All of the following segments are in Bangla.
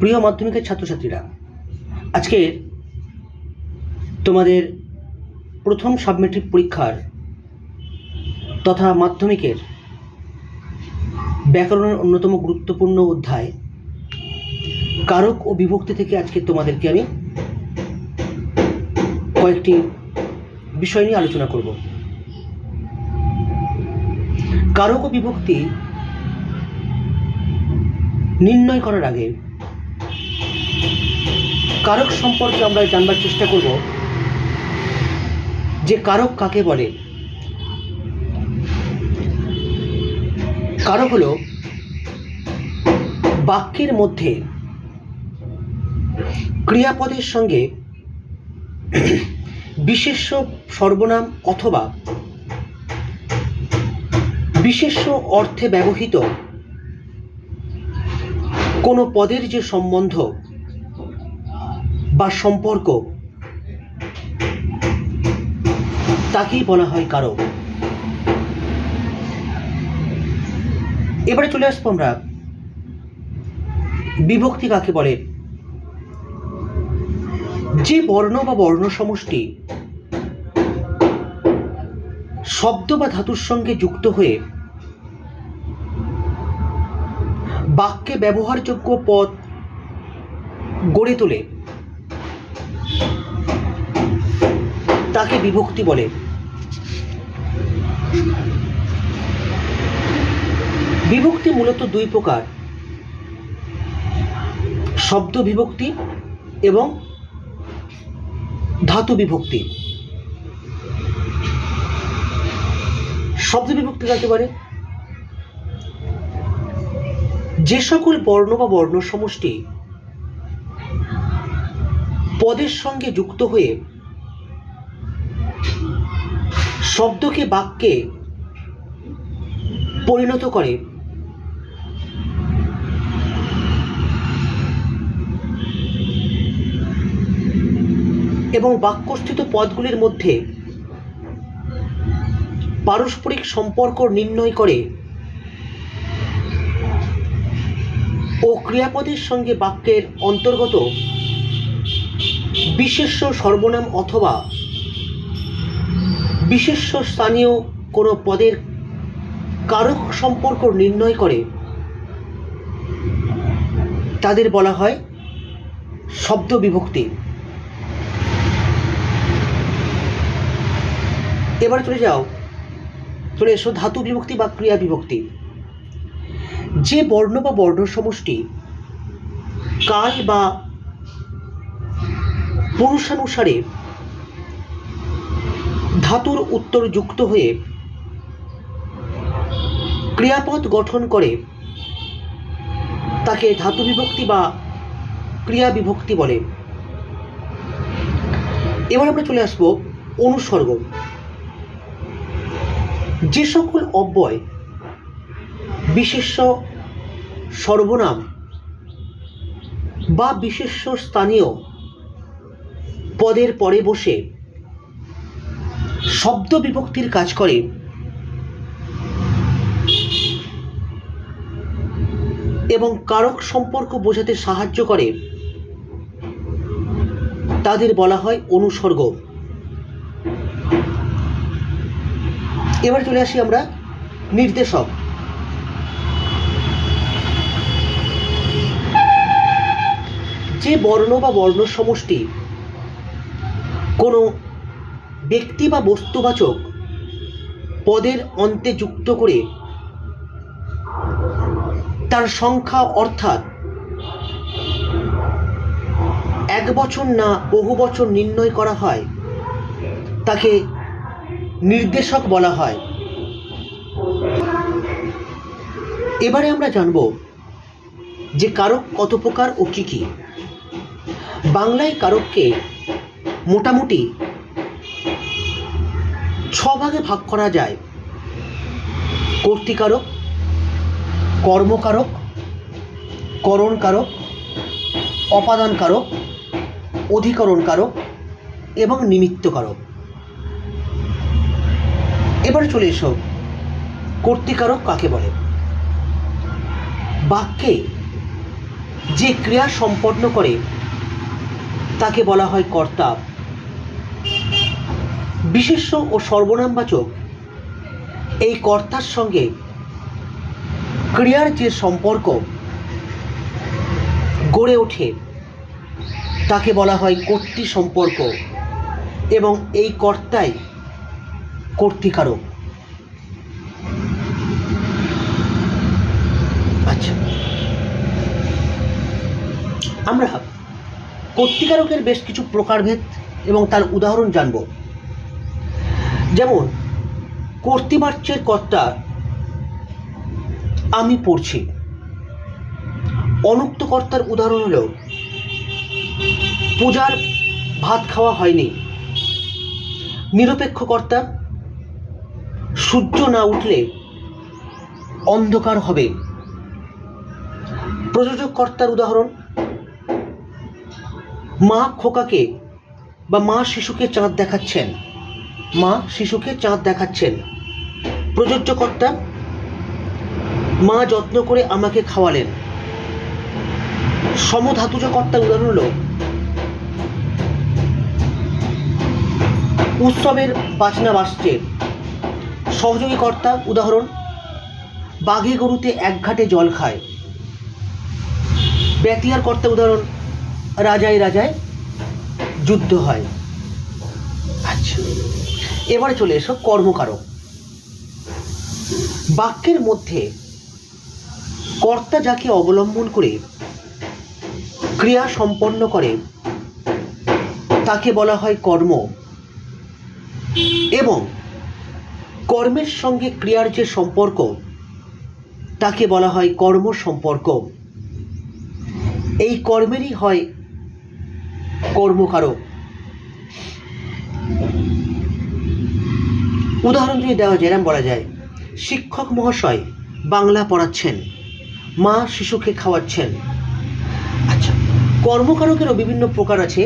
প্রিয় মাধ্যমিকের ছাত্রছাত্রীরা, আজকে তোমাদের প্রথম সাবমেট্রিক পরীক্ষার তথা মাধ্যমিকের ব্যাকরণের অন্যতম গুরুত্বপূর্ণ অধ্যায়, কারক ও বিভক্তি থেকে আজকে তোমাদেরকে আমি কয়েকটি বিষয় নিয়ে আলোচনা করব। কারক ও বিভক্তি নির্ণয় করার আগে কারক সম্পর্কে আমরা জানবার চেষ্টা করব। যে কারক কাকে বলে? কারক হলো বাক্যের মধ্যে ক্রিয়াপদের সঙ্গে বিশেষ্য সর্বনাম অথবা বিশেষ্য অর্থে ব্যবহৃত কোনো পদের যে সম্বন্ধ বা সম্পর্ক। তাকেই বলা হয় কারক এবারে চলে আসব আমরা। বিভক্তি কাকে বলে? যে বর্ণ বা বর্ণ সমষ্টি শব্দ বা ধাতুর সঙ্গে যুক্ত হয়ে বাক্যে ব্যবহারযোগ্য পদ গড়ে তোলে তাকে বিভক্তি বলে। বিভক্তি মূলত দুই প্রকার। শব্দ বিভক্তি এবং ধাতু বিভক্তি। শব্দ বিভক্তি কাকে পারে যে সকল বর্ণ বা বর্ণ সমষ্টি পদের সঙ্গে যুক্ত হয়ে শব্দকে বাক্যে পরিণত করে। এবং বাক্যস্থিত পদগুলির মধ্যে পারস্পরিক সম্পর্ক নির্ণয় করে ও ক্রিয়াপদের সঙ্গে বাক্যের অন্তর্গত বিশেষ্য সর্বনাম অথবা বিশেষ্য স্থানীয় কোনো পদের কারক সম্পর্ক নির্ণয় করে, তাদের বলা হয় শব্দ বিভক্তি। এবার চলে যাও, চলে এসো ধাতু বিভক্তি বা ক্রিয়া বিভক্তি। যে বর্ণ বা বর্ণ সমষ্টি কাল বা পুরুষানুসারে ধাতুর উত্তর যুক্ত হয়ে ক্রিয়াপদ গঠন করে তাকে ধাতু বিভক্তি বা ক্রিয়া বিভক্তি বলে। এবার আমরা চলে আসব অনুসর্গ। যে সকল অব্যয়, বিশেষ্য সর্বনাম বা বিশেষ্য স্থানীয় পদের পরে বসে শব্দ বিভক্তির কাজ করে। এবং কারক সম্পর্ক বোঝাতে সাহায্য করে। তাদের বলা হয় অনুসর্গ। এবার চলে আসি আমরা নির্দেশক। যে বর্ণ বা বর্ণ সমষ্টি কোনো ব্যক্তি বা বস্তুবাচক পদের অন্তে যুক্ত করে তার সংখ্যা অর্থাৎ এক বছর না বহু বছর নির্ণয় করা হয়, তাকে নির্দেশক বলা হয়। এবারে আমরা জানব যে কারক কত প্রকার ও কী কী। বাংলায় কারককে মোটামুটি ছ ভাগে ভাগ করা যায়। কর্তৃকারক, কর্মকারক, করণকারক, অপাদানকারক, অধিকরণকারক এবং নিমিত্তকারক। এবার চলে এসো, কর্তৃকারক কাকে বলে? বাক্যে যে ক্রিয়া সম্পন্ন করে, তাকে বলা হয় কর্তা। বিশেষ্য ও সর্বনামবাচক এই কর্তার সঙ্গে ক্রিয়ার যে সম্পর্ক গড়ে ওঠে, তাকে বলা হয় কর্তৃ সম্পর্ক এবং এই কর্তাই কর্তিকারক আচ্ছা। আমরা কর্তিকারকের বেশ কিছু প্রকারভেদ এবং তার উদাহরণ জানব। যেমন কর্তৃবাচ্যের কর্তা আমি পড়ছি। অনুক্ত কর্তার উদাহরণ হলো, পূজার ভাত খাওয়া হয়নি। নিরপেক্ষ কর্তা, সূর্য না উঠলে অন্ধকার হবে। প্রযোজক কর্তার উদাহরণ, মা খোকাকে বা মা শিশুকে চাঁদ দেখাচ্ছেন। মা শিশুকে চাঁদ দেখাচ্ছেন। প্রযোজ্য কর্তা মা যত্ন করে আমাকে খাওয়ালেন। সমধাতুজ কর্তার উদাহরণ হলো, উৎসবের বাজনা বাজছে। সহযোগী কর্তা উদাহরণ, বাঘে গরুতে এক ঘাটে জল খায়। ব্যতিয়ার কর্তা উদাহরণ, রাজায় রাজায় যুদ্ধ হয়। আচ্ছা। এবারে চলে এসো কর্মকারক। বাক্যের মধ্যে কর্তা যাকে অবলম্বন করে ক্রিয়া সম্পন্ন করে, তাকে বলা হয় কর্ম। এবং কর্মের সঙ্গে ক্রিয়ার যে সম্পর্ক, তাকে বলা হয় কর্ম সম্পর্ক। এই কর্মেরই হয় কর্মকারক। উদাহরণ যদি দেওয়া যায় এরম বলা যায়, শিক্ষক মহাশয় বাংলা পড়াচ্ছেন, মা শিশুকে খাওয়াচ্ছেন। আচ্ছা কর্মকারকেরও বিভিন্ন প্রকার আছে,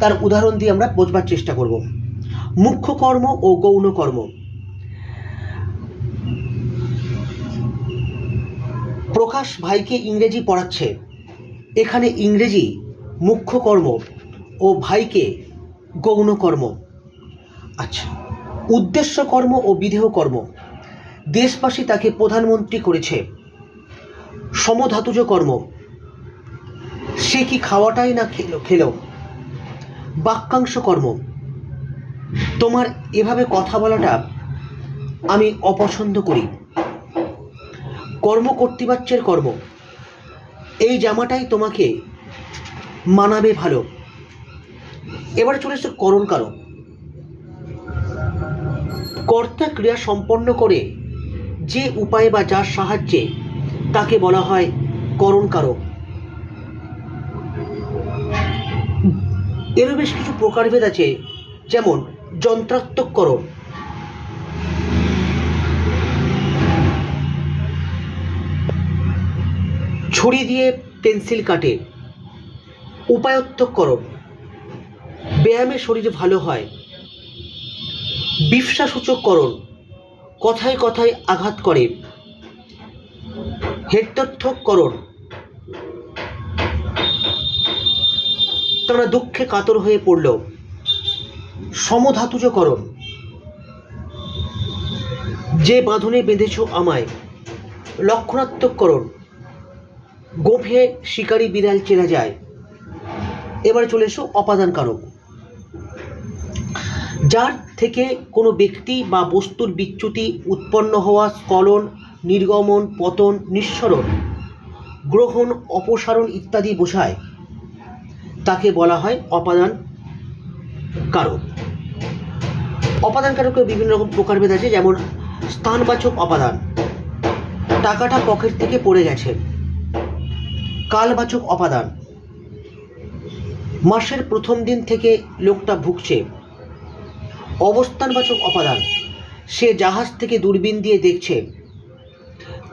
তার উদাহরণ দিয়ে আমরা বোঝবার চেষ্টা করব। মুখ্য কর্ম ও গৌণ কর্ম। প্রকাশ ভাইকে ইংরেজি পড়াচ্ছে, এখানে ইংরেজি মুখ্য কর্ম ও ভাইকে গৌণ কর্ম। আচ্ছা উদ্দেশ্য কর্ম ও বিধেয় কর্ম দেশবাসী তাকে প্রধানমন্ত্রী করেছে। সমধাতুজ কর্ম সে কি খাওয়াটাই না খেলো খেলো? বাক্যাংশ কর্ম তোমার এভাবে কথা বলাটা আমি অপছন্দ করি। কর্ম কর্তৃবাচ্যের কর্ম। এই জামাটাই তোমাকে মানাবে ভালো। এবার চলে করণ কারক কর্তা ক্রিয়া সম্পন্ন করে যে উপায় বা যার সাহায্যে তাকে বলা হয় করণ কারক এরও বেশ কিছু প্রকারভেদ আছে, যেমন যন্ত্রাত্মককরণ। ছুরি দিয়ে পেন্সিল কাটে। উপায়ত্তকরণ ব্যায়ামে শরীর ভালো হয়। বিফসাসূচককরণ কথায় কথায় আঘাত করে। হেত্যর্থকরণ তারা দুঃখে কাতর হয়ে পড়ল। সমধাতুজকরণ। যে বাঁধনে বেঁধেছ আমায়, লক্ষণাত্মককরণ। গোফে শিকারী বিড়াল চেনা যায়। এবার চলে এসো অপাদান কারক যার থেকে কোনো ব্যক্তি বা বস্তুর বিচ্যুতি উৎপন্ন হওয়া স্খলন, নির্গমন, পতন, নিঃসরণ, গ্রহণ, অপসারণ ইত্যাদি বোঝায়। তাকে বলা হয় অপাদান কারক। অপাদান কারকের বিভিন্ন রকম প্রকারভেদ আছে, যেমন স্থানবাচক অপাদান, টাকাটা পকেট থেকে পড়ে গেছে, কালবাচক অপাদান, মাসের প্রথম দিন থেকে লোকটা ভুগছে অবস্থানবাচক অপাদান সে জাহাজ থেকে দূরবীন দিয়ে দেখছে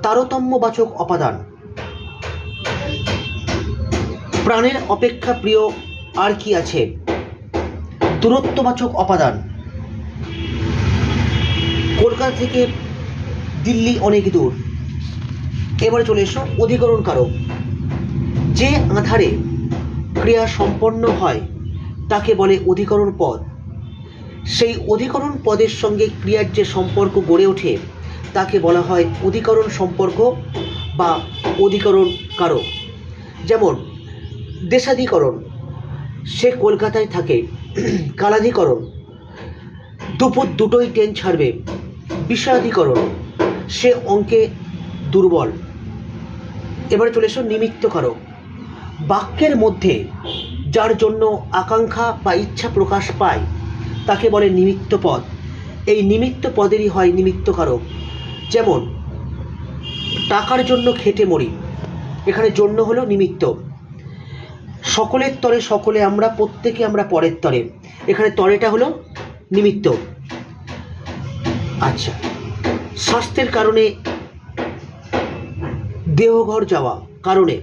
তারতম্যবাচক অপাদান। প্রাণের অপেক্ষা প্রিয় আর কি আছে? দূরত্ববাচক অপাদান। কলকাতা থেকে দিল্লি অনেক দূর। এবারে চলে এসো অধিকরণ কারক যে আধারে ক্রিয়া সম্পন্ন হয়, তাকে বলে অধিকরণ পদ সেই অধিকরণ পদের সঙ্গে ক্রিয়ার যে সম্পর্ক গড়ে ওঠে, তাকে বলা হয় অধিকরণ সম্পর্ক বা অধিকরণ কারক। যেমন, দেশাধিকরণ, সে কলকাতায় থাকে, কালাধিকরণ, দুপুর দুটোই ট্রেন ছাড়বে বিষয়াধিকরণ সে অঙ্কে দুর্বল। এবারে চলে এসো নিমিত্ত কারক। বাক্যের মধ্যে যার জন্য আকাঙ্ক্ষা বা ইচ্ছা প্রকাশ পায় তাকে বলে নিমিত্ত পদ। এই নিমিত্ত পদেরই হয় নিমিত্ত কারক যেমন, টাকার জন্য খেটে মরি, এখানে জন্য হলো নিমিত্ত। সকলের তরে সকলে আমরা, প্রত্যেকে আমরা পরের তরে। এখানে তরেটা হলো নিমিত্ত। আচ্ছা স্বাস্থ্যের কারণে দেহঘর যাওয়া কারণে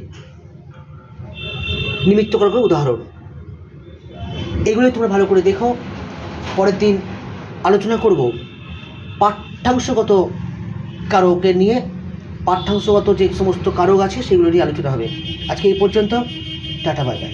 নিমিত্তকারকের উদাহরণ। এগুলো তোমরা ভালো করে দেখো। পরের দিন আলোচনা করব পাঠ্যাংশগত কারকে নিয়ে। পাঠ্যাংশগত যে সমস্ত কারক আছে সেগুলো নিয়ে আলোচনা হবে। আজকে এই পর্যন্ত। Tata, bye bye.